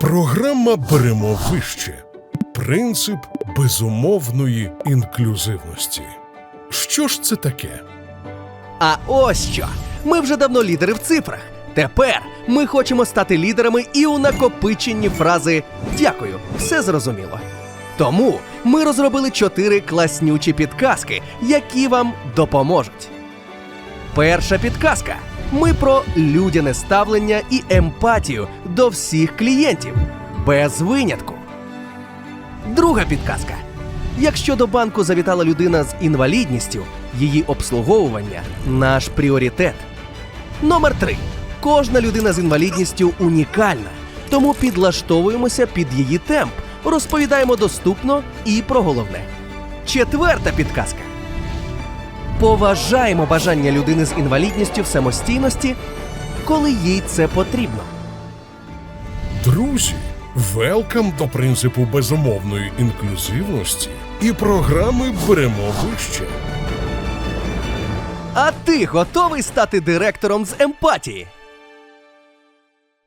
Програма Беремо вище. Принцип безумовної інклюзивності. Що ж це таке? А ось що. Ми вже давно лідери в цифрах. Тепер ми хочемо стати лідерами і у накопиченні фрази Дякую, все зрозуміло. Тому ми розробили чотири класнючі підказки, які вам допоможуть. Перша підказка. Ми про людяне ставлення і емпатію до всіх клієнтів без винятку. Друга підказка. Якщо до банку завітала людина з інвалідністю, її обслуговування наш пріоритет. Номер 3. Кожна людина з інвалідністю унікальна, тому підлаштовуємося під її темп, розповідаємо доступно і про головне. Четверта підказка. Поважаємо бажання людини з інвалідністю в самостійності, коли їй це потрібно. Друзі, велкам до принципу безумовної інклюзивності і програми Беремо вище. А ти готовий стати директором з емпатії?